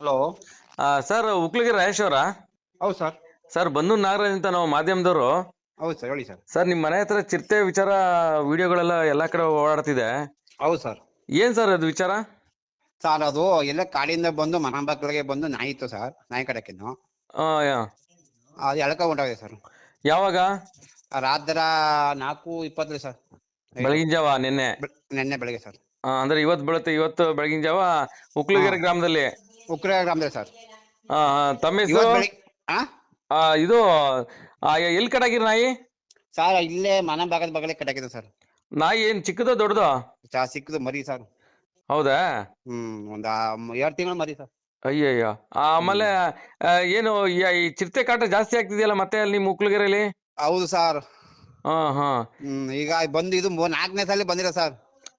Hello. Sir ಉಕ್ಳಿಗೆ Rajesh ಅವರಾ? ಹೌದು sir. Sir ಬಂದು ನಾಗರಾಜ್ ಅಂತ ನಾವು ಮಾಧ್ಯಮದವರು. ಹೌದು ಸರ್ ಹೇಳಿ ಸರ್. ಸರ್ ನಿಮ್ಮ ಮನೆ ಹತ್ರ ಚಿರತೆ ವಿಚಾರ ವಿಡಿಯೋಗಳೆಲ್ಲ ಎಲ್ಲಾ ಕಡೆ ಓಡಾಡ್ತಿದೆ. ಹೌದು ಸರ್. ಏನ್ ಸರ್ ಅದು ವಿಚಾರ? ಸರ್ ಅದು ಎಲ್ಲ ಕಾಡಿಂದ ಬಂದು ಮನ ಬಾಗಿಲಿಗೆ ಬಂದು ನಾಯಿ ಇತ್ತು ಸರ್ ನಾಯಿ ಕಡಕ್ಕಿನ್ನು. ಆ, ಯಾ- ಅದು ಎಳ್ಕ ಉಂಟಾಗಿದೆ ಸರ್. ಯಾವಾಗ? ರಾತ್ರಿ ನಾಲ್ಕು ಇಪ್ಪತ್ತೈದು ಸರ್. ಬೆಳಗಿನ ಜಾವ ನಿನ್ನೆ? ನಿನ್ನೆ ನೆನ್ನೆ ಬೆಳಗ್ಗೆ ಸರ್. ಆ, ಅಂದ್ರೆ ಇವತ್ತು ಬೀಳುತ್ತೆ ಇವತ್ತು ಬೆಳಗಿನ ಜಾವ ಉಕ್ಲುಗೆರೆ ಗ್ರಾಮದಲ್ಲಿ? ಉಕ್ರ ಗ್ರಾಮದಲ್ಲಿ ಸರ್. ಆ, ಆ, ತಮ್ಮ ಹೆಸರು? ಇವತ್ತು ಬೆಳಿಗ್ಗೆ ಹಾ ಆ, ಇದು ಆ, ಎಲ್ಲಿ ಕಡಾಗಿರ್ ನಾಯಿ? ಸರ್ ಇಲ್ಲೇ ಮನೆ ಭಾಗದ ಬಗಲೇ ಕಟ್ಟಾಕಿದೆ ಸರ್. ನಾಯಿ ಏನ್ ಚಿಕ್ಕದ ದೊಡ್ಡದು? ಚಾ ಸಿಕ್ಕದು ಮರಿ ಸರ್. ಹೌದಾ? ಹ್ಮ್ ಒಂದ್ ಎರಡು ತಿಂಗಳು ಮರಿ ಸರ್. ಅಯ್ಯಯ್ಯೋ. ಆಮೇಲೆ ಆ, ಏನು ಈ- ಈ ಚಿರತೆ ಕಾಟ ಜಾಸ್ತಿ ಆಗ್ತಿದೆಯಲ್ಲ ಮತ್ತೆ ಅಲ್ಲಿ ನಿಮ್ಮ ಉಕ್ಳಿಗೆರೆಯಲ್ಲಿ? ಹೌದು ಸರ್. ಹಾ ಹಾ. ಹ್ಮ್ ಈಗ ಬಂದು ಇದು ಮೂ- ನಾಲ್ಕನೇ ಸಲ ಬಂದಿರ ಸರ್.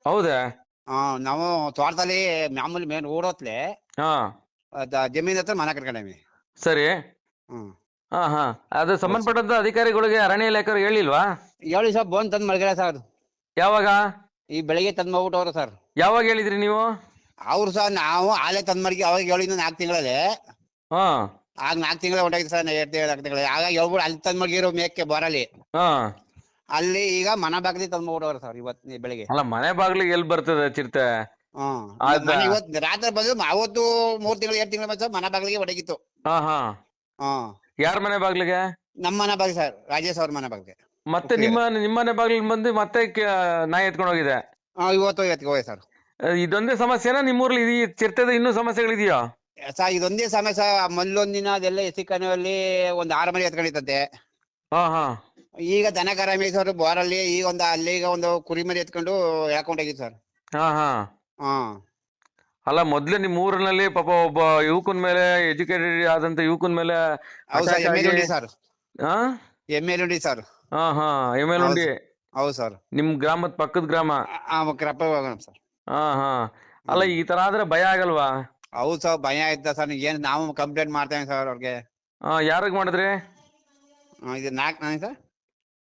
ಹೌದಾ? ಹಾ ನಾವು ತೋಟದಲ್ಲಿ ಮಾಮೂಲಿ ಮೇನ್ ಓಡೋತ್ಲೆ ಹಾ. ಜಮೀನ್ ಹತ್ರ ಮನೆ ಕಟ್ಕೊಂಡೇವಿ. ಸರಿ. ಹ್ಮ್. ಹಾ ಹಾ. ಅದು ಸಂಬಂಧಪಟ್ಟಂತ ಅಧಿಕಾರಿಗಳಿಗೆ ಅರಣ್ಯ ಇಲಾಖೆ ಹೇಳಿಲ್ವಾ? ಹೇಳಿ ಸರ್ ಬಂದ್ ತಂದ್ ಮಡ್ಗಿರ ಸರ್ ಯಾವಾಗ? ಈ ಬೆಳಿಗ್ಗೆ ತಂದ್ ಮಾಡ್ಬಿಟ್ಟವ್ರು ಸರ್. ಯಾವಾಗ ಹೇಳಿದ್ರಿ ನೀವು? ಅವ್ರು ಸರ್ ನಾವು ಆಲೆ ತಂದ್ ಮಡ್ಗಿ ಅವಾಗ ಹೇಳಿದ್ದು ನಾಲ್ಕು ತಿಂಗಳಲ್ಲಿ. ಹಾ. ಆಗ ನಾಲ್ಕು ತಿಂಗಳ ಹೊಂಟಾಗಿತ್ತು ಸರ್ ಎರಡು ನಾಕ್ ನಾಲ್ಕು ತಿಂಗಳ. ಆಗ ಹೇಳ್ಬಿಟ್ಟು ಅಲ್ಲಿ ತಂದ್ ಮಡಗಿರೋ ಮೇಕೆ ಬರಲಿ ಹಾ. ಅಲ್ಲಿ ಈಗ ಮನೆ ಬಾಗಲಿ ತಂದ್ ಮಾಡ್ಬಿಟ್ಟವ್ರು ಸರ್ ಇವತ್ತು ಬೆಳಿಗ್ಗೆ. ಅಲ್ಲ ಮನೆ ಬಾಗ್ಲಿಗೆ ಎಲ್ಲಿ ಬರ್ತದೆ ಚಿರತೆ? ಇವತ್ತು ರಾತ್ರಿ ಬಂದು ಅವತ್ತು ಮೂರ್ ತಿಂಗಳು ಎರಡು ತಿಂಗಳ ಮನ ಬಾಗಿಲಿಗೆ ಒಡಗಿತ್ತು. ಹಾ ಹಾ. ಹಾ. ಯಾರ ಮನೆ ಬಾಗ್ಲಿಗೆ? ನಮ್ಮ ಮನೆ ಬಾಗಿಲು ಸರ್ ರಾಜೇಶ್ ಅವ್ರ ಮನೆ ಬಾಗಿಲಿಗೆ. ಮತ್ತೆ ನಿಮ್ಮ ನಿಮ್ಮ ಮನೆ ಬಾಗ್ಲಿಗೆ ಬಂದು ಮತ್ತೆ ಕ- ನಾಯಿ ಎತ್ಕೊಂಡು ಹೋಗಿದೆ ಹಾ ಇವತ್ತು ಇವತ್ತಿಗೆ ಹೋಗಿ ಸರ್. ಇದೊಂದೇ ಸಮಸ್ಯೆನಾ ನಿಮ್ಮೂರ್ಲಿ ಈ ಚಿರತೆದ ಇನ್ನೂ ಸಮಸ್ಯೆಗಳಿದೆಯಾ? ಸರ್ ಇದೊಂದೇ ಸಮಸ್ಯೆ. ದಿನ ಅದೆಲ್ಲ ಎಸಿ ಕಣಿವಲ್ಲಿ ಒಂದ್ ಆರು ಮನೆ ಎತ್ಕೊಂಡಿತ್ತಂತೆ ಹಾ ಹಾ. ಈಗ ದನ ಕರ ಮೇಯ್ಸೋರು ಬೋರಲ್ಲಿ ಈಗ ಒಂದು ಅಲ್ಲಿ ಈಗ ಒಂದು ಕುರಿ ಮರಿ ಎತ್ಕೊಂಡು ಎಳ್ಕೊಂಡೋಗಿತ್ತು ಸರ್. ಹಾ ಹಾ. ಹಾ. ಅಲ್ಲ ಮೊದ್ಲು ನಿಮ್ ಊರಿನಲ್ಲಿ ಪಾಪ ಒಬ್ಬ ಯುವಕನ ಮೇಲೆ ಎಜುಕೇಟೆಡ್ ಆದಂತ ಯುವಕನ ಮೇಲೆ ಹೌದು ಸರ್ ಎಂ ಎಲ್ ಉಂಡಿ ಸರ್. ಹಾ ಎಂ ಎಲ್ ಉಂಡಿ ಸರ್. ಹಾ ಹಾ ಎಂ ಎಲ್ ಉಂಡಿ. ಹೌದು ಸರ್. ನಿಮ್ ಗ್ರಾಮದ ಪಕ್ಕದ ಗ್ರಾಮ. ಸರ್. ಹಾ ಹಾ. ಅಲ್ಲ ಈ ತರ ಆದ್ರೆ ಭಯ ಆಗಲ್ವಾ? ಹೌದು ಸರ್ ಭಯ ಆಯ್ತಾ ಸರ್. ಏನ್ ನಾವು ಕಂಪ್ಲೇಂಟ್ ಮಾಡ್ತೇವೆ ಸರ್ ಅವ್ರಿಗೆ. ಹಾ ಯಾರಿಗ್ ಮಾಡಿದ್ರಿ? ಹಾ, ಇದು ನಾಲ್ಕು ನಾನು ಸರ್.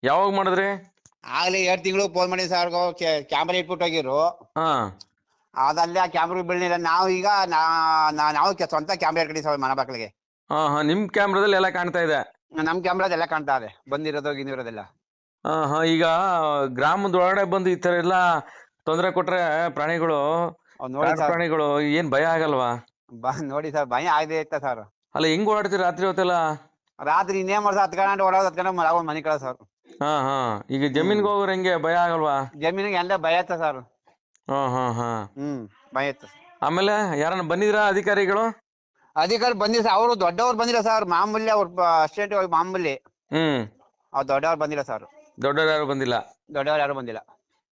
ಯಾವಾಗ ಮಾಡಿದ್ರಿ? ಆಗ್ಲೇ ಎರಡು ತಿಂಗಳು ಫೋನ್ ಮಾಡಿ ಸರ್ ಕ್ಯಾಮ್ರಾ ಇಟ್ಬಿಟ್ಟು ಹೋಗಿರು ಹಾ. ಅದಲ್ಲೇ ಆ ಕ್ಯಾಮ್ರಾ ಬೀಳಲಿಲ್ಲ ನಾವು ಈಗ ನಾ- ನಾ- ನಾವು ಕೆ- ಸ್ವಂತ ಕ್ಯಾಮ್ರಾ ಇಟ್ಕೊಂಡಿದ್ದೀವಿ ಸರ್ ಮನ ಬಾಗಿಲಿಗೆ ಹಾ ಹಾ ನಿಮ್ ಕ್ಯಾಮ್ರಾದಲ್ಲಿ ಎಲ್ಲ ಕಾಣ್ತಾ ಇದೆ? ನಮ್ ಕ್ಯಾಮ್ರಾದೆಲ್ಲ ಕಾಣ್ತಾ ಇದೆ. ಬಂದಿರೋದು ಗಿಂದಿರೋದೆಲ್ಲ ಹಾ ಹಾ ಈಗ ಗ್ರಾಮದ ಒಳಗಡೆ ಬಂದು ಈ ತರ ಎಲ್ಲ ತೊಂದ್ರೆ ಕೊಟ್ರೆ ಪ್ರಾಣಿಗಳು ಅವ್ರು ನೋಡಿ ಕಾಡು ಸರ್. ಪ್ರಾಣಿಗಳು ಏನ್ ಭಯ ಆಗಲ್ವಾ? ಬಾ ನೋಡಿ ಸರ್ ಭಯ ಆಗದೆ ಇತ್ತ ಸರ್. ಅಲ್ಲ ಹೆಂಗ್ ಓಡಾಡ್ತೀರಿ ರಾತ್ರಿ ಹೊತ್ತೆಲ್ಲ? ರಾತ್ರಿ ಇನ್ನೇನ್ ಮಾಡ್ಸ ಹತ್ಕೊಂಡು ಓಡೋದು ಹತ್ ಗಂಟೆ ಮನೆ ಕಳ ಸರ್. ಹಾ ಹಾ ಈಗ ಜಮೀನ್ಗೆ ಹೋಗೋರು ಹೆಂಗೆ? ಭಯ ಆಗಲ್ವಾ? ಜಮೀನಿಗೆ ಎಲ್ಲ ಭಯ ಇತ್ತ ಸರ್. ಹಾ ಹಾ ಹಾ. ಹ್ಮ್ ಆಮೇಲೆ ಯಾರನ್ನ ಬಂದಿದ್ರ ಅಧಿಕಾರಿಗಳು? ಅಧಿಕಾರಿ ಬಂದಿಲ್ಲ ಸರ್ ಅವರು ದೊಡ್ಡವ್ರು ಬಂದಿಲ್ಲ ಸರ್ ಮಾಮೂಲಿ ಅವ್ರ ಅಸ್ಟೇಟ್ ಮಾಮೂಲಿ. ಹ್ಮ್. ಅವ್ರು ದೊಡ್ಡವ್ರು ಬಂದಿಲ್ಲ ಸರ್. ದೊಡ್ಡವ್ರು ಯಾರು ಬಂದಿಲ್ಲ? ದೊಡ್ಡವ್ರು ಯಾರು ಬಂದಿಲ್ಲ.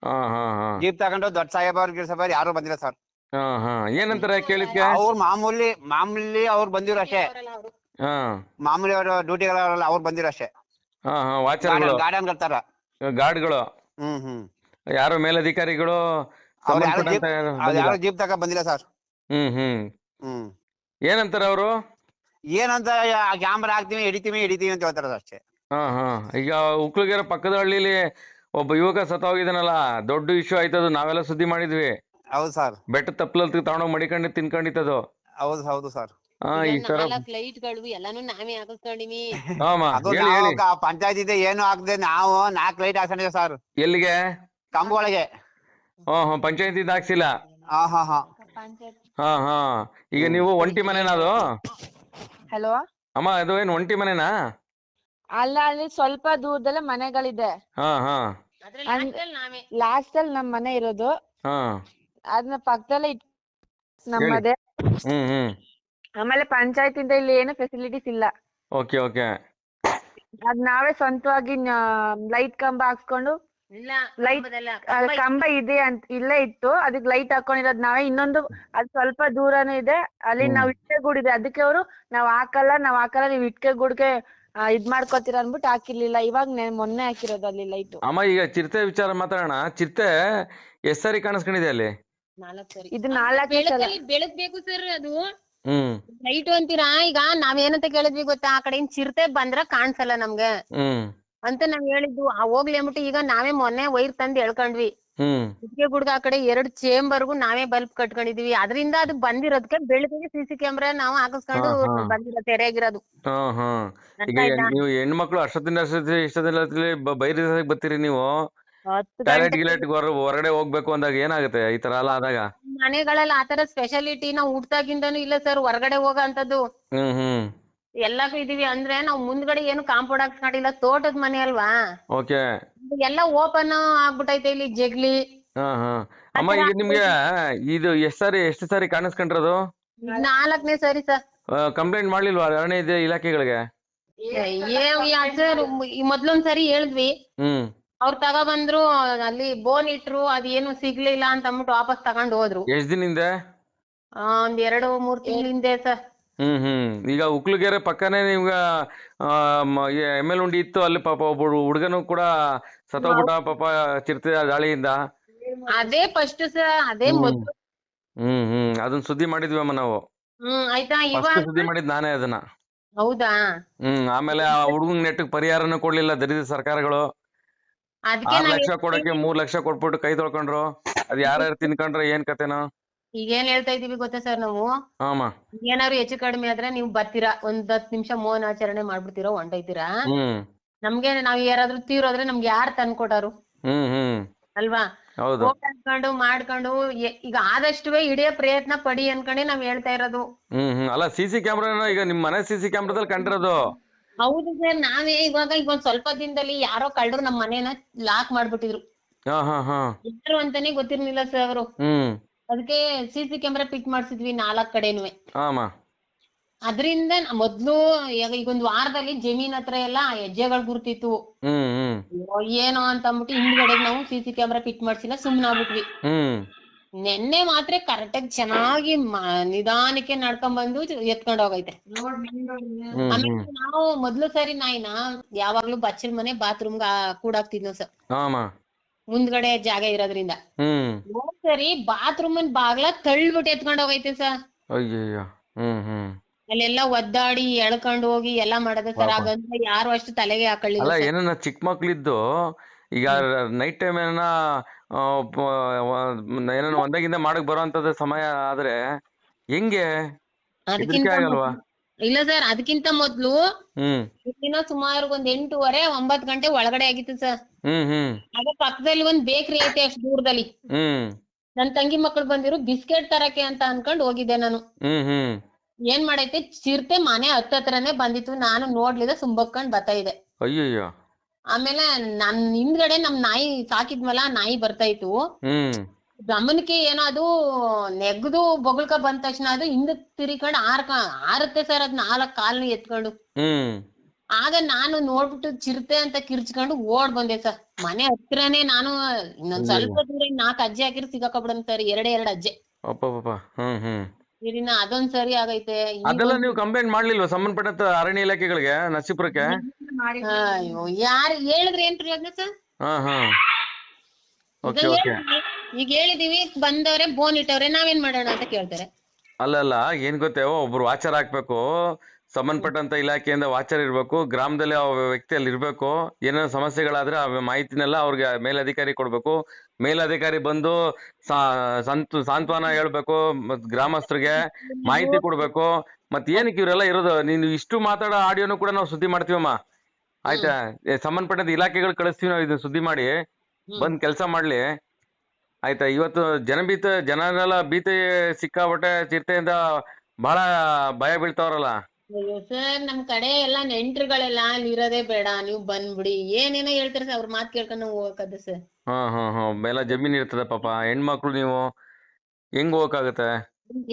ಹಾ ಹಾ ಹಾ. ಜೀಪ್ ತಗೊಂಡು ದೊಡ್ಡ ಸಾಹೇಬರ್ ಗಿರ್ ಸಾಹೇಬರ್ ಯಾರು ಬಂದಿಲ್ಲ ಸರ್. ಹಾ ಹಾ. ಏನಂತಾರೆ ಕೇಳಿದ್ಕೆ ಅವ್ರು ಮಾಮೂಲಿ ಮಾಮೂಲಿ ಅವ್ರು ಬಂದಿರೋ ಅಷ್ಟೇ. ಹಾ. ಮಾಮೂಲಿ ಅವರು ಡ್ಯೂಟಿಗಳವರಲ್ಲ ಅವ್ರು ಬಂದಿರೋ ಅಷ್ಟೇ. ಹಾ ಹಾ. ವಾಚರ್ಗಳು? ಗಾರ್ಡನ್ ಕಟ್ತಾರ ಗಾರ್ಡ್ಗಳು? ಹ್ಮ್ ಹ್ಮ್. ಯಾರು ಮೇಲಧಿಕಾರಿಗಳು? ಯಾರು ಜೀಪ್ ತಕ ಬಂದಿಲ್ಲ ಸರ್. ಹ್ಮ್ ಹ್ಮ್. ಹ್ಮ್. ಏನಂತಾರೆ ಅವರು? ಏನಂತ ಕ್ಯಾಮ್ರಾ ಹಾಕ್ತೀವಿ ಹಿಡಿತೀವಿ ಹಿಡಿತೀವಿ ಅಂತ ಹೇಳ್ತಾರ ಅಷ್ಟೇ. ಹಾ ಹಾ. ಈಗ ಉಕ್ಳಗೆರೆ ಪಕ್ಕದ ಹಳ್ಳಿಲಿ ಒಬ್ಬ ಯುವಕ ಸತ್ತೋಗಿದ್ದಾನಲ್ಲ ದೊಡ್ಡ ಇಶ್ಯೂ ಆಯ್ತದು ನಾವೆಲ್ಲ ಸುದ್ದಿ ಮಾಡಿದ್ವಿ. ಹೌದು ಸರ್. ಬೆಟ್ಟ ತಪ್ಪಲ ತಗೊಂಡೋಗಿ ಮಡಿಕೊಂಡು ತಿನ್ಕೊಂಡಿತ್ತದು ಹೌದು ಹೌದು ಸರ್. ಹಾ ಈ ತರ ಲೈಟ್ಗಳು ಎಲ್ಲಾನು ನಾವೇ ಹಾಕಿಸ್ಕೊಂಡಿವಿ. ಹಾಮ ಹೇಳಿ ಹೇಳಿ ನಾವು ಪಂಚಾಯತ್ ಇದೆ ಏನು ಹಾಕ್ದೆ ನಾವು ನಾಲ್ಕು ಲೈಟ್ ಹಾಕ್ಕೊಂಡಿದ್ದೀವಿ ಸರ್. ಎಲ್ಲಿಗೆ? ಕಂಬಗಳಿಗೆ ಹಾ ಹಾ ಪಂಚಾಯತಿ ಹಾಕ್ಸಿಲ್ಲ ಹಾ ಹಾ ಹಾ. ಹಾ ಹಾ. ಈಗ ನೀವು ಒಂಟಿ ಮನೆನಾ ಅದು? ಹಲೋ? ಅಮ್ಮ ಅದು ಏನ್ ಒಂಟಿ ಮನೆನಾ? ಅಲ್ಲ ಅಲ್ಲಿ ಸ್ವಲ್ಪ ದೂರದಲ್ಲೇ ಮನೆಗಳಿದೆ. ಹಾ ಹಾ. ಲಾಸ್ಟ್ ಅಲ್ಲಿ ನಮ್ ಮನೆ ಇರೋದು. ಹಾ. ಅದನ್ನ ಪಕ್ಕದಲ್ಲೇ ಇಟ್ ನಮ್ಮದೇ ಹ್ಮ್ ಹ್ಮ್. ಆಮೇಲೆ ಪಂಚಾಯತಿಂದ ಇಲ್ಲಿ ಏನು ಫೆಸಿಲಿಟೀಸ್ ಇಲ್ಲ. Okay okay. ಅದ್ ನಾವೇ ಸ್ವಂತವಾಗಿ ಲೈಟ್ ಕಂಬ ಹಾಕ್ಸ್ಕೊಂಡು ಕಂಬದಲ್ಲ, ಕಂಬ ಇದೆ ಅಂತ ಇಲ್ಲೇ ಇತ್ತು ಅದಕ್ಕೆ ಲೈಟ್ ಹಾಕೊಂಡಿರೋದ್ ನಾವೇ. ಇನ್ನೊಂದು ಅದ್ ಸ್ವಲ್ಪ ದೂರನೂ ಇದೆ. ಅಲ್ಲಿ. ನಾವ್ ಇಟ್ಕೆ ಇದೆ. ಅದಕ್ಕೆ ಅವರು ನಾವ್ ಹಾಕಲ್ಲ ನಾವ್ ಹಾಕಲ್ಲ ನೀವ್ ಇಟ್ಕೆ ಗೂಡ್ಗೆ ಇದ್ ಮಾಡ್ಕೊತೀರ ಅನ್ಬಿಟ್ಟು ಹಾಕಿರ್ಲಿಲ್ಲ. ಇವಾಗ ಮೊನ್ನೆ ಹಾಕಿರೋದು ಅಲ್ಲಿ ಲೈಟ್ ಅಮ್ಮ ಈಗ ಚಿರತೆ ವಿಚಾರ ಮಾತಾಡೋಣ. ಚಿರತೆ ಎಷ್ಟ್ ಸಾರಿ ಕಾಣಿಸ್ಕೊಂಡಿದೆ ಅಲ್ಲಿ. ಇದು ನಾಲ್ಕು ಬೆಳಗ್ಬೇಕು ಸರ್ ಅದು. ಹ್ಮ್. ಲೈಟ್ ಅಂತೀರಾ? ಈಗ ನಾವೇನಂತ ಕೇಳಿದ್ವಿ ಗೊತ್ತಾ? ಆ ಕಡೆಯಿಂದ ಚಿರತೆ ಬಂದ್ರ ಕಾಣ್ಸಲ್ಲ ನಮ್ಗೆ. ಹ್ಮ್. ಅಂತ ನಾವ್ ಹೇಳಿದ್ವು. ಆ ಹೋಗ್ಲಿ ಅಂದ್ಬಿಟ್ಟು ಈಗ ನಾವೇ ಮೊನ್ನೆ ವೈರ್ ತಂದ್ ಎಳ್ಕೊಂಡ್ವಿ. ಹ್ಮ್. ಇಟ್ಕೆ ಗುಡ್ಗ ಆ ಕಡೆ ಎರಡ್ ಚೇಂಬರ್ಗೂ ನಾವೇ ಬಲ್ಬ್ ಕಟ್ಕೊಂಡಿದೀವಿ. ಅದರಿಂದ ಅದು ಬಂದಿರೋದಕ್ಕೆ ಬೆಳಕಿಗೆ ಸಿಸಿ ಸಿ ಕ್ಯಾಮ್ರಾ ನಾವು ಹಾಕಿಸ್ಕೊಂಡು ಹಾ, ಹಾ. ಬಂದಿರೋ ತೆರೆಯಾಗಿರೋದು ಹಾ ಹಾ ಈಗ ಅರ್ಥ ಆಯ್ತಾ? ನೀವು ಹೆಣ್ಮಕ್ಳು ಅಷ್ಟೊತ್ತಿನ ಅಷ್ಟೊತ್ತಿಗೆ ಇಷ್ಟೊತ್ತಿನಲ್ಲಿ ಬೈರಿ ಬರ್ತೀರಿ ನೀವು? ಹತ್ತು ಟಾಯ್ಲೆಟ್ ಗಂಟೆ ಗಿಲೆಟ್ ಹೊರಗಡೆ ಹೋಗ್ಬೇಕು ಅಂದಾಗ ಏನಾಗುತ್ತೆ ಈ ತರ ಎಲ್ಲ ಆದಾಗ? ಮನೆಗಳಲ್ಲಿ ಆತರ ಸ್ಪೆಷಾಲಿಟಿ ನಾವು ಹುಟ್ದಾಗಿಂದನೂ ಇಲ್ಲ ಸರ್. ಹೊರಗಡೆ ಹೋಗೋ ಅಂತದ್ದು ಹ್ಮ್ ಹ್ಮ್. ಎಲ್ಲಕ್ಕೂ ಇದೀವಿ ಅಂದ್ರೆ ನಾವು ಮುಂದ್ಗಡೆ ಏನು ಕಾಂಪೌಂಡ್ ಮಾಡಿಲ್ಲ ತೋಟದ ಮನೆ ಅಲ್ವಾ? ಓಕೆ ಎಲ್ಲ ಓಪನ್ ಆಗ್ಬಿಟ್ಟೈತೆ ಇಲ್ಲಿ ಜಗ್ಲಿ. ಹಾ ಹಾ. ಅಮ್ಮ ಈಗ ನಿಮ್ಗೆ ಇದು ಎಷ್ಟ್ ಸಾರಿ ಎಷ್ಟು ಸಾರಿ ಕಾಣಿಸ್ಕೊಂಡ್ರದು? ನಾಲ್ಕನೇ ಸರಿ ಸರ್. ಕಂಪ್ಲೇಂಟ್ ಮಾಡ್ಲಿಲ್ವಾ ಅರಣ್ಯ ಇದೆ ಇಲಾಖೆಗಳಿಗೆ? ಮೊದ್ಲೊಂದ್ ಸರಿ ಹೇಳಿದ್ವಿ. ಹ್ಮ್. ಅವ್ರು ತಗೊಬಂದ್ರು ಅಲ್ಲಿ ಬೋನ್ ಇಟ್ರು ಅದೇನು ಸಿಗ್ಲಿಲ್ಲ ಅಂತ ಅಂದ್ಬಿಟ್ಟು ವಾಪಸ್ ತಗೊಂಡ್ ಹೋದ್ರು. ಎಷ್ಟ್ ದಿನ ಹಿಂದೆ ಆ, ಒಂದ್ ಎರಡು ಮೂರ್ ತಿಂಗಳ ಹಿಂದೆ ಸರ್. ಹ್ಮ್ ಹ್ಮ್. ಈಗ ಉಕ್ಲುಗೆರೆ ಪಕ್ಕನೇ ನಿಮ್ಗ ಎಂ ಎಲ್ ಉಂಡಿ ಇತ್ತು ಅಲ್ಲಿ ಪಾಪ ಒಬ್ಬ ಹುಡುಗನು ಕೂಡ ಸತ್ತೋಗ್ಬಿಟ್ಟ ಪಾಪ ಚಿರತೆ ದಾಳಿಯಿಂದ. ಅದೇ ಫಸ್ಟ್ ಸರ್ ಅದೇ ಹ್ಮ್. ಮೊದ್ಲು. ಹ್ಮ್ ಹ್ಮ್. ಅದನ್ನ ಸುದ್ದಿ ಮಾಡಿದ್ವಿ ಅಮ್ಮ ನಾವು. ಹ್ಮ್ ಆಯ್ತಾ? ಸುದ್ದಿ ಮಾಡಿದ್ ನಾನೇ ಅದನ್ನ. ಹೌದಾ? ಹ್ಮ್ ಆಮೇಲೆ ಆ ಹುಡುಗನ್ ನೆಟ್ಟಗ್ ಪರಿಹಾರನೂ ಕೊಡ್ಲಿಲ್ಲ ದರಿದ್ರ ಸರ್ಕಾರಗಳು. ಅದಕ್ಕೆ ಆರ್ ನಾವ್ ಲಕ್ಷ ಕೊಡಕ್ಕೆ ಮೂರ್ ಲಕ್ಷ ಕೊಟ್ಬಿಟ್ಟು ಕೈ ತೊಳ್ಕೊಂಡ್ರು. ಅದ್ ಯಾರ್ಯಾರು ತಿನ್ಕೊಂಡ್ರ ಏನ್ ಕತೆನೋ. ಈಗ ಏನ್ ಹೇಳ್ತಾ ಇದೀವಿ ಗೊತ್ತಾ ಸರ್ ನಾವು? ಏನಾದ್ರು ಹೆಚ್ಚು ಕಡಿಮೆ ಆದ್ರೆ ನೀವು ಬರ್ತೀರಾ? ಒಂದ್ ಹತ್ ನಿಮಿಷ ಮೌನ ಆಚರಣೆ ಮಾಡ್ಬಿಡ್ತೀರಾ ಹೊಂಟೈತೀರಾ ಹ್ಮ್. ನಮ್ಗೆ ನಾವ್ ಯಾರಾದ್ರೂ ತೀರೋದ್ರೆ ನಮ್ಗೆ ಯಾರ್ ತಂದ್ಕೊಟಾರು ಹ್ಮ್ ಹ್ಮ್. ಅಲ್ವಾ? ಹೌದು. ಹೋಗ್ ಅನ್ಕೊಂಡು ಮಾಡ್ಕೊಂಡು ಎ- ಈಗ ಆದಷ್ಟುವೆ ಇಡೇ ಪ್ರಯತ್ನ ಪಡಿ ಅನ್ಕೊಂಡೆ ನಾವ್ ಹೇಳ್ತಾ ಇರೋದು. ಹ್ಮ್ ಹ್ಮ್. ಅಲ್ಲ ಸಿ ಸಿ ಕ್ಯಾಮ್ರಾನ ಈಗ ನಿಮ್ ಮನೆ ಸಿ ಸಿ ಕ್ಯಾಮ್ರಾದಲ್ಲಿ ಕಂಡಿರೋದು? ಹೌದು ಸರ್ ನಾವೇ ಇವಾಗ ಈಗ ಒಂದ್ ಸ್ವಲ್ಪ ದಿನದಲ್ಲಿ ಯಾರೋ ಕಳ್ರು ನಮ್ ಮನೇನ ಲಾಕ್ ಮಾಡ್ಬಿಟ್ಟಿದ್ರು. ಹಾ ಹಾ ಹಾ. ಯಾರು ಅಂತಾನೆ ಗೊತ್ತಿರ್ಲಿಲ್ಲ ಸರ್ ಅವರು. ಹ್ಮ್. ಅದಕ್ಕೆ ಸಿಸಿ ಕ್ಯಾಮೆರಾ ಪಿಕ್ ಫಿಟ್ ಮಾಡ್ಸಿದ್ವಿ ನಾಲ್ಕ್ ಕಡೆನುವೆ. ಅದರಿಂದ ಅದ್ರಿಂದ ಮೊದ್ಲು ಈಗ ಒಂದ್ ವಾರದಲ್ಲಿ ಜಮೀನ್ ಹತ್ರ ಎಲ್ಲ ಹೆಜ್ಜೆಗಳು ಗುರ್ತಿತ್ತು. ಹ್ಮ್ ಹ್ಮ್. ಏನೋ ಅಂತ ಅಂದ್ಬಿಟ್ಟು ಹಿಂದ್ಗಡೆ ನಾವು ಸಿಸಿ ಕ್ಯಾಮೆರಾ ಪಿಕ್ ಫಿಟ್ ಮಾಡ್ಸಿಲ್ಲ ಸುಮ್ನಾಗ್ಬಿಟ್ವಿ ಹ್ಮ್. ನೆನ್ನೆ ಮಾತ್ರ ಕರೆಕ್ಟ್ ಆಗಿ ಚೆನ್ನಾಗಿ ನಿಧಾನಕ್ಕೆ ನಡ್ಕೊಂಡ್ ಬಂದು ಎತ್ಕೊಂಡ್ ಹೋಗೈತೆ. ಆಮೇಲೆ ನಾವು ಮೊದ್ಲು ಸರಿ ನಾಯಿನ ಯಾವಾಗ್ಲೂ ಬಚ್ಚಲ್ ಮನೆ ಬಾತ್ರೂಮ್ ಕೂಡಾಕ್ತಿದ್ವು ಸರ್ ಆಮ. ಮುಂದ್ಗಡೆ ಜಾಗ ಇರೋದ್ರಿಂದ. ಹ್ಮ್. ಸರಿ ಬಾತ್ರೂಮ್ ಬಾಗ್ಲ ತಳ್ಳ್ಬಿಟ್ಟು ಎತ್ಕೊಂಡ್ ಹೋಗೈತೆ ಸರ್. ಅಯ್ಯಯ್ಯೋ. ಹ್ಮ್ ಹ್ಮ್. ಅಲ್ಲೆಲ್ಲ ಒದ್ದಾಡಿ ಎಳ್ಕೊಂಡ್ ಹೋಗಿ ಎಲ್ಲ ಮಾಡದೆ ಸರ್. ಆ ಯಾರು ಅಷ್ಟು ತಲೆಗೆ ಅಲ್ಲ ಹಾಕೊಳ್ಳಿಲ್ಲ. ಏನನ್ನ ಚಿಕ್ಕ ಮಕ್ಳಿದ್ದು ಈಗ ನೈಟ್ ಟೈಮ್ ಏನ ಏನನ್ನ ಒಂದಾಗಿಂದ ಮಾಡಕ್ ಬರೋಂತದ ಸಮಯ ಆದ್ರೆ ಹೆಂಗೆ? ಅದಕ್ಕಿಂತ ಆಗಲ್ವಾ? ಇಲ್ಲ ಸರ್ ಅದಕ್ಕಿಂತ ಮೊದ್ಲು ಹ್ಮ್. ದಿನ ಸುಮಾರು ಒಂದ್ ಎಂಟೂವರೆ ಒಂಬತ್ ಗಂಟೆ ಒಳಗಡೆ ಆಗಿತ್ತು ಸರ್. ಹ್ಮ್ ಪಕ್ಕದಲ್ಲಿ ಒಂದ್ ಬೇಕ್ರಿ ಐತೆ ಅಷ್ಟ್ ದೂರದಲ್ಲಿ. ಹ್ಮ್. ನನ್ ತಂಗಿ ಮಕ್ಳು ಬಂದಿರು ಬಿಸ್ಕೆಟ್ ತರಕ್ಕೆ ಅಂತ ಅನ್ಕೊಂಡ್ ಹೋಗಿದ್ದೆ ನಾನು. ಹ್ಮ್ ಹ್ಮ್. ಏನ್ ಮಾಡೈತೆ? ಚಿರತೆ ಮನೆ ಹತ್ತತ್ರನೇ ಬಂದಿತ್ತು. ನಾನು ನೋಡ್ಲಿಲ್ಲ ಸುಂಬಕ್ಕೊಂಡ್ ಬರ್ತಾ ಇದೆ. ಅಯ್ಯಯ್ಯೋ. ಆಮೇಲೆ ನನ್ ಹಿಂದ್ಗಡೆ ನಮ್ ನಾಯಿ ಸಾಕಿದ್ವಲ್ಲ ನಾಯಿ ಬರ್ತಾ ಇತ್ತು. ಹ್ಮ್. ಗಮನಕ್ಕೆ ಏನೋ ಅದು ನೆಗ್ದು ಬೊಗಳ್ಕ ಬಂದ ತಕ್ಷಣ ಅದು ಹಿಂದಕ್ ತಿರ್ಕೊಂಡ್ ಆರ್ಕ ಆರತ್ತೆ ಸರ್ ಅದ್ ನಾಲ್ಕ್ ಕಾಲ್ನ ಎತ್ಕೊಂಡು. ಹ್ಮ್. ನಾನು ನೋಡ್ಬಿಟ್ಟು ಚಿರತೆ ಅಂತ ಕಿರ್ಚ್ಕೊಂಡು ಓಡ್ ಬಂದೆ ಸರ್. ಮನೆ ಹತ್ರನೇ ನಾನು ಇನ್ನೊಂದ್ ಸ್ವಲ್ಪ ದೂರ ನಾಲ್ಕು ಅಜ್ಜೆ ಹಾಕಿರ್ ಸಿಗಾಕೊಬಿಡನ್ ಸರ್ ಎರಡೇ ಎರಡ್ ಅಜ್ಜೆ. ಅಪ್ಪಪ್ಪ ಹ್ಮ್ ಹ್ಮ್. ಅದೊಂದ್ ಸರಿ ಆಗೈತೆ. ಈಗ ಅದೆಲ್ಲ ನೀವು ಕಂಪ್ಲೇಂಟ್ ಮಾಡ್ಲಿಲ್ವಾ ಸಂಬಂಧಪಟ್ಟ ಅರಣ್ಯ ಇಲಾಖೆಗಳಿಗೆ ನಸೀಪುರಕ್ಕೆ ಅಯ್ಯೋ ಯಾರ್ ಹೇಳಿದ್ರೆ ಏನ್ ಪ್ರಯೋಜನ ಸರ್? ಹಾ ಹಾ. ಈಗ ಓಕೆ ಓಕೆ. ಈಗ ಹೇಳಿದೀವಿ ಬಂದವ್ರೆ ಬೋನ್ ಇಟ್ಟವ್ರೆ ನಾವೇನ್ ಮಾಡೋಣ ಅಂತ ಕೇಳ್ತಾರೆ. ಅಲ್ಲಲ್ಲ ಅಲ್ಲ ಏನ್ ಗೊತ್ತೇ ಒಬ್ರು ವಾಚರ್ ಹಾಕ್ಬೇಕು ಸಂಬಂಧಪಟ್ಟಂತ ಇಲಾಖೆಯಿಂದ ವಾಚರ್ ಇರ್ಬೇಕು ಗ್ರಾಮದಲ್ಲಿ ಆ ವ್ಯಕ್ತಿ ಅಲ್ಲಿ ಇರ್ಬೇಕು ಏನೇನೋ ಸಮಸ್ಯೆಗಳಾದ್ರೆ ಆ ಮಾಹಿತಿನೆಲ್ಲ ಅವ್ರಿಗೆ ಮೇಲಧಿಕಾರಿ ಕೊಡ್ಬೇಕು. ಮೇಲಧಿಕಾರಿ ಬಂದು ಸಾ- ಸಂತು ಸಾಂತ್ವನ ಹೇಳ್ಬೇಕು ಮತ್ ಗ್ರಾಮಸ್ಥರಿಗೆ ಮಾಹಿತಿ ಕೊಡ್ಬೇಕು. ಮತ್ ಏನಕ್ಕೆ ಇವರೆಲ್ಲ ಇರೋದು? ನೀನು ಇಷ್ಟು ಮಾತಾಡೋ ಆಡಿಯೋನು ಕೂಡ ನಾವು ಸುದ್ದಿ ಮಾಡ್ತೀವಮ್ಮ. ಆಯ್ತಾ? ಏ, ಸಂಬಂಧಪಟ್ಟಂತ ಇಲಾಖೆಗಳು ಕಳಿಸ್ತೀವಿ ನಾವು ಇದನ್ನ ಸುದ್ದಿ ಮಾಡಿ. ಬಂದ್ ಕೆಲಸ ಮಾಡ್ಲಿ. ಆಯ್ತಾ? ಇವತ್ತು ಜನಭೀತ ಜನರೆಲ್ಲ ಭೀತಿ ಸಿಕ್ಕಾಪಟ್ಟೆ ಚಿರತೆಯಿಂದ ಬಹಳ ಭಯ ಬೀಳ್ತಾವ್ರಲ್ಲ. ಅಯ್ಯೋ ಸರ್ ನಮ್ ಕಡೆ ಎಲ್ಲಾ ನೆಂಟ್ರುಗಳೆಲ್ಲ ಅಲ್ಲಿ ಇರೋದೇ ಬೇಡ. ನೀವ್ ಬಂದ್ಬಿಡಿ. ಏನೇನೋ ಹೇಳ್ತಾರೆ ಸರ್ ಅವ್ರ ಮಾತ್ ಕೇಳ್ಕೊಂಡ್ ನಾವ್ ಹೋಗಕ್ಕದ ಸರ್. ಹಾ ಹಾ ಹಾ. ಎಲ್ಲ ಜಮೀನ್ ಇರ್ತದೆ ಪಾಪ. ಹೆಣ್ಮಕ್ಳು ನೀವು ಹೆಂಗ್ ಹೋಗಕ್ಕಾಗತ್ತೆ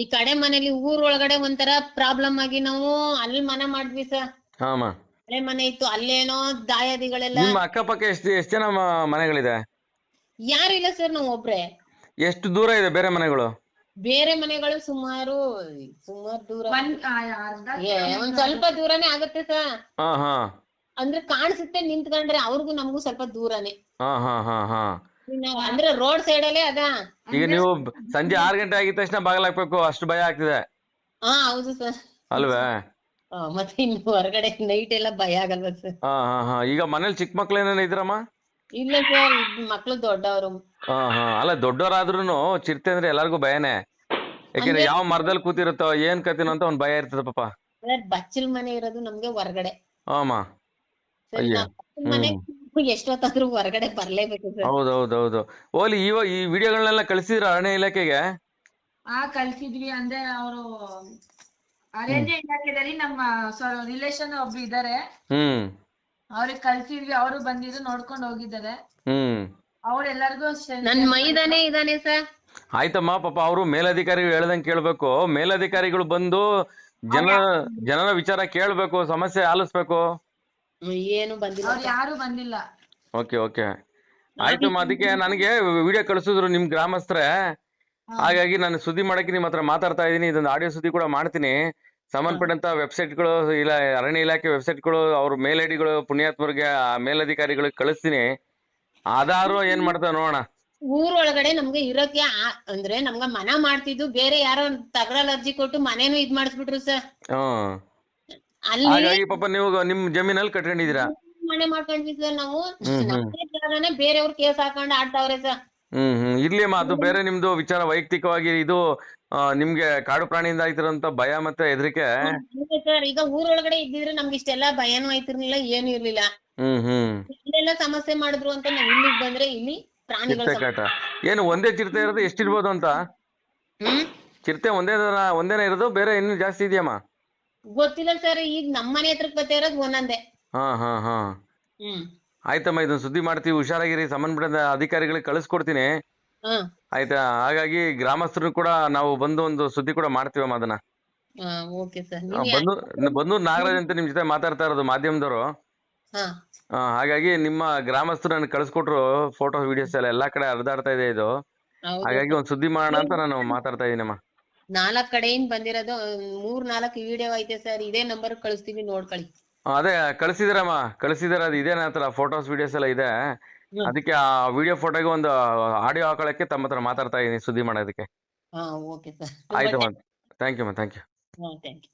ಈ ಕಡೆ ಮನೇಲಿ ಊರ್ ಒಳಗಡೆ ಒಂಥರ ಪ್ರಾಬ್ಲಮ್ ಆಗಿ ನಾವು ಅಲ್ಲಿ ಮನೆ ಮಾಡಿದ್ವಿ ಸರ್. ಹಾಮ ಹಳೆ ಮನೆ ಇತ್ತು. ಅಲ್ಲೇನೋ ದಾಯಾದಿಗಳೆಲ್ಲ ನಿಮ್ಮ ಅಕ್ಕಪಕ್ಕ ಎಷ್ಟು ಎಷ್ಟು ಜನ ಮ- ಮನೆಗಳಿದೆ? ಯಾರು ಇಲ್ಲ ಸರ್ ನಾವ್ ಒಬ್ರೆ. ಎಷ್ಟು ದೂರ ಇದೆ ಬೇರೆ ಮನೆಗಳು? ಬೇರೆ ಮನೆಗಳು ಸುಮಾರು ಸುಮಾರು ದೂರ. ಏ, ಒಂದ್ ಸ್ವಲ್ಪ ದೂರನೇ ಆಗುತ್ತೆ ಸರ್ ಹಾ ಹಾ. ಅಂದ್ರೆ ಕಾಣಿಸುತ್ತೆ ನಿಂತ್ಕೊಂಡ್ರೆ ಅವ್ರಿಗೂ ನಮಗೂ ಸ್ವಲ್ಪ ದೂರನೇ. ಹಾ ಹಾ ಹಾ ಹಾ. ನಾವ್ ಅಂದ್ರೆ ರೋಡ್ ಸೈಡ್ ಅಲ್ಲೇ ಅದ. ಈಗ ನೀವು ಸಂಜೆ ಆರ್ ಗಂಟೆ ಆಗಿದ ತಕ್ಷಣ ಬಾಗಿಲು ಹಾಕ್ಬೇಕು ಅಷ್ಟು ಭಯ ಆಗ್ತಿದೆ. ಹಾ ಹೌದು ಸರ್. ಅಲ್ವೇ? ಮತ್ತೆ ಇನ್ನು ಹೊರಗಡೆ ನೈಟ್ ಎಲ್ಲ ಭಯ ಆಗಲ್ವಾ ಸರ್? ಹಾ ಹಾ ಹಾ. ಈಗ ಮನೇಲಿ ಚಿಕ್ಕ ಮಕ್ಳು ಏನೇನು ಇದ್ರಮ್ಮ? ಇಲ್ಲ ಸರ್ ಮಕ್ಳು ದೊಡ್ಡವರು. ಹಾ ಹಾ. ಅಲ್ಲ ದೊಡ್ಡವರಾದ್ರೂ ಚಿರತೆ ಅಂದ್ರೆ ಎಲ್ಲಾರ್ಗು ಭಯನೇ. ಯಾಕಂದ್ರೆ ಯಾವ ಮರದಲ್ಲಿ ಕೂತಿರುತ್ತೋ ಏನ್ ಕತಿನೋ ಅಂತ ಒಂದ್ ಭಯ ಇರ್ತದ ಪಾಪ. ಸರ್ ಬಚ್ಚಲ್ ಮನೆ ಇರೋದು ನಮ್ಗೆ ಹೊರಗಡೆ. ಆಮ. ಸರ್ ಅಯ್ಯೋ. ನಾವ್ ಬಚ್ಚಲ್ ಮನೆ ಎಷ್ಟೊತ್ತಾದ್ರೂ ಹೊರಗಡೆ ಬರ್ಲೇಬೇಕು ಸರ್. ಹೌದೌದೌದು. ಓಲಿ ಇವ ಈ ವಿಡಿಯೋಗಳನ್ನೆಲ್ಲ ಕಳಿಸಿದ್ರ ಅರಣ್ಯ ಇಲಾಖೆಗೆ? ಆ ಕಳ್ಸಿದ್ವಿ. ಅಂದ್ರೆ ಅವರು ಅರಣ್ಯ ಇಲಾಖೆದಲ್ಲಿ ನಮ್ಮ ರಿಲೇಶನ್ ಒಬ್ರು ಇದಾರೆ. ಹ್ಮ್. ಅವ್ರಿಗೆ ಕಳ್ಸಿದ್ವಿ ಅವರು ಬಂದಿದ್ರು ನೋಡ್ಕೊಂಡು ಹೋಗಿದ್ದಾರೆ. ಹ್ಮ್. ಅವ್ರೆಲ್ಲರಿಗೂ ನನ್ ಮೈದಾನೇ ಇದಾನೆ ಸರ್. ಆಯ್ತಮ್ಮ ಪಾಪ ಅವರು ಮೇಲಧಿಕಾರಿಗಳು ಹೇಳ್ದಂಗೆ ಕೇಳ್ಬೇಕು. ಮೇಲಧಿಕಾರಿಗಳು ಬಂದು ಜನ ಜನರ ವಿಚಾರ ಕೇಳ್ಬೇಕು ಸಮಸ್ಯೆ ಆಲಿಸ್ಬೇಕು. ಏನು ಬಂದಿಲ್ಲ ಅವ್ರು ಯಾರು ಬಂದಿಲ್ಲ. Okay okay. ಆಯ್ತಮ್ಮ ಅದಕ್ಕೆ ನನಗೆ ವಿಡಿಯೋ ಕಳಿಸಿದ್ರು ನಿಮ್ ಗ್ರಾಮಸ್ಥರೇ. ಹಾಗಾಗಿ ನಾನು ಸುದ್ದಿ ಮಾಡಕ್ಕೆ ನಿಮ್ಮ ಹತ್ರ ಮಾತಾಡ್ತಾ ಇದೀನಿ ಇದೊಂದು ಆಡಿಯೋ ಸುದ್ದಿ ಕೂಡ ಮಾಡ್ತೀನಿ. ಸಂಬಂಧಪಟ್ಟಂತ ವೆಬ್ಸೈಟ್ಗಳು ಇಲ್ಲ ಅರಣ್ಯ ಇಲಾಖೆ ವೆಬ್ಸೈಟ್ಗಳು ಅವ್ರ ಮೇಲ್ ಐಡಿಗಳು ಪುಣ್ಯಾತ್ಮರಿಗೆ ಆ ಮೇಲಧಿಕಾರಿಗಳಿಗೆ ಕಳಿಸ್ತೀನಿ. ಆಧಾರು ಏನ್ ಮಾಡ್ತಾವ ನೋಡೋಣ. ಊರೊಳಗಡೆ ನಮ್ಗೆ ಇರಕ್ಕೆ ಆ- ಅಂದ್ರೆ ನಮ್ಗ ಮನ ಮಾಡ್ತಿದ್ದು ಬೇರೆ ಯಾರೋ ತಗಡಲ್ ಅರ್ಜಿ ಕೊಟ್ಟು ಮನೇನು ಇದ್ ಮಾಡಿಸ್ಬಿಟ್ರು ಸರ್. ಹ್ಮ್. ಅಲ್ಲಿ ಹಾಗಾಗಿ ಪಾಪ ನೀವು ನಿಮ್ ಜಮೀನಲ್ಲಿ ಕಟ್ಕೊಂಡಿದೀರಾ ಮನೆ ಮಾಡ್ಕೊಂಡ್ವಿ ಸರ್ ನಾವು. ಹ್ಮ್, ಹ್ಮ್. ನಮ್ದೇ ಜಾಗನೇ ಬೇರೆಯವ್ರ ಕೇಸ್ ಹಾಕೊಂಡು ಆಡ್ತಾವ್ರೆ ಸರ್. ಹ್ಮ್ ಹ್ಮ್. ಇರ್ಲಿ ಅಮ್ಮ ಅದು ಬೇರೆ ನಿಮ್ದು ವಿಚಾರ ವೈಯಕ್ತಿಕವಾಗಿ ಇದು ನಿಮ್ಗೆ ಕಾಡು ಪ್ರಾಣಿಯಿಂದ ಆಯ್ತಿರೋಂತ ಭಯ ಮತ್ತೆ ಹೆದರಿಕೆ? ಸರ್ ಈಗ ಊರೊಳಗಡೆ ಇದ್ದಿದ್ರೆ ನಮ್ಗೆ ಇಷ್ಟೆಲ್ಲಾ ಭಯನೂ ಆಯ್ತಿರ್ಲಿಲ್ಲ ಏನು ಇರ್ಲಿಲ್ಲ. ಹ್ಮ್ ಹ್ಮ್. ಇಲ್ಲೆಲ್ಲ ಸಮಸ್ಯೆ ಮಾಡಿದ್ರು ಅಂತ ನಾವ್ ಇಲ್ಲಿಗ್ ಬಂದ್ರೆ ಇಲ್ಲಿ ಪ್ರಾಣಿಗಳು ಚಿರತೆ ಕಾಟ ಏನು ಒಂದೇ ಚಿರತೆ ಇರೋದು ಎಷ್ಟಿರ್ಬೋದು ಅಂತ? ಹ್ಮ್? ಚಿರತೆ ಒಂದೇ ತರ- ಒಂದೇನೇ ಇರೋದು ಬೇರೆ ಇನ್ನು ಜಾಸ್ತಿ ಇದೆಯಮ್ಮ? ಗೊತ್ತಿಲ್ಲ ಸರ್ ಈಗ ನಮ್ಮ ಮನೆ ಹತ್ರ ಬರ್ತಾ ಇರೋದು ಒಂದೊಂದೇ. ಹಾ ಹಾ ಹಾ. ಹ್ಮ್. ಆಯ್ತಮ್ಮ ಇದನ್ನ ಸುದ್ದಿ ಮಾಡ್ತೀವಿ. ಹುಷಾರಾಗಿರಿ. ಸಂಬಂಧಪಟ್ಟ ಅಧಿಕಾರಿಗಳಿಗೆ ಕಳಿಸ್ಕೊಡ್ತೀನಿ. ಹ್ಮ್ ಆಯ್ತಾ? ಹಾಗಾಗಿ ಗ್ರಾಮಸ್ಥರು ಕೂಡ ನಾವು ಬಂದು ಒಂದು ಸುದ್ದಿ ಕೂಡ ಮಾಡ್ತೀವಮ್ಮ ಅದನ್ನ. ಹಾ ಓಕೆ ಸರ್. ಆ, ನೀವು ಬಂದು ಬಂದು ನಾಗರಾಜ್ ಅಂತ ನಿಮ್ ಜೊತೆ ಮಾತಾಡ್ತಾ ಇರೋದು ಮಾಧ್ಯಮದವರು. ಹಾ. ಹಾಗಾಗಿ ನಿಮ್ಮ ಗ್ರಾಮಸ್ಥರು ನನಗೆ ಕಳಿಸ್ಕೊಟ್ರು ಫೋಟೋ ವಿಡಿಯೋಸ್ ಎಲ್ಲ ಎಲ್ಲಾ ಕಡೆ ಹರಿದಾಡ್ತಾ ಇದೆ ಇದು. ಹೌದು. ಹಾಗಾಗಿ ಒಂದ್ ಸುದ್ದಿ ಮಾಡೋಣ ಅಂತ ನಾನು ಮಾತಾಡ್ತಾ ಇದೀನಮ್ಮ ನಾಲ್ಕ್ ಕಡೆಯಿಂದ ಬಂದಿರೋದು ಒಂದ್ ಮೂರ್ ನಾಲ್ಕು ವಿಡಿಯೋ ಐತೆ ಸರ್. ಇದೇ ನಂಬರ್ ಕಳಿಸ್ತೀವಿ ನೋಡ್ಕೊಳ್ಳಿ. ಅದೇ ಕಳಿಸಿದಿರಮ್ಮ. ಕಳಿಸಿದಿರ ಅದು ಇದೇನಾ ಹತ್ರ ಫೋಟೋಸ್ ವಿಡಿಯೋಸ್ ಎಲ್ಲ ಇದೆ. ಅದಕ್ಕೆ ಆ ವಿಡಿಯೋ ಫೋಟೋಗೆ ಒಂದು ಆಡಿಯೋ ಹಾಕೊಳಕ್ಕೆ ತಮ್ಮ ಹತ್ರ ಮಾತಾಡ್ತಾ ಇದೀನಿ ಸುದ್ದಿ ಮಾಡೋದಕ್ಕೆ. ಆಯ್ತು ಓಕೆ ಸರ್ ಆಯ್ತಮ್ಮ thank you ma'am thank you ಹಾ ಥ್ಯಾಂಕ್ ಯು